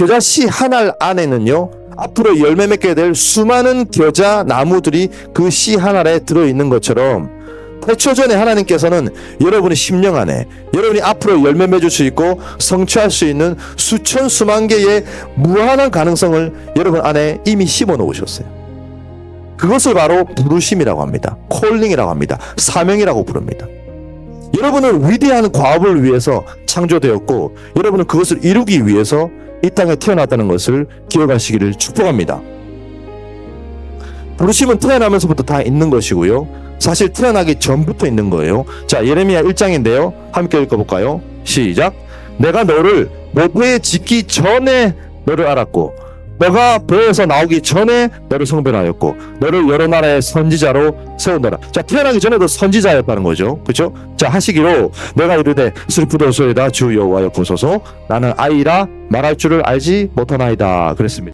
겨자 씨한알 안에는요. 앞으로 열매 맺게 될 수많은 겨자 나무들이 그씨한 알에 들어 있는 것처럼 태초 전에 하나님께서는 여러분의 심령 안에 여러분이 앞으로 열매 맺을 수 있고 성취할 수 있는 수천 수만 개의 무한한 가능성을 여러분 안에 이미 심어 놓으셨어요. 그것을 바로 부르심이라고 합니다. 콜링이라고 합니다. 사명이라고 부릅니다. 여러분은 위대한 과업을 위해서 창조되었고 여러분은 그것을 이루기 위해서 이 땅에 태어났다는 것을 기억하시기를 축복합니다. 부르심은 태어나면서부터 다 있는 것이고요. 사실 태어나기 전부터 있는 거예요. 자, 예레미야 1장인데요. 함께 읽어볼까요? 시작. 내가 너를 모태에 짓기 전에 너를 알았고, 너가 배에서 나오기 전에 너를 성별하였고, 너를 여러 나라의 선지자로 세운다라. 자, 태어나기 전에도 선지자였다는 거죠. 그렇죠? 자, 하시기로 내가 이르되 슬프도소이다 주 여호와여 보소서 나는 아이라 말할 줄을 알지 못하나이다. 그랬습니다.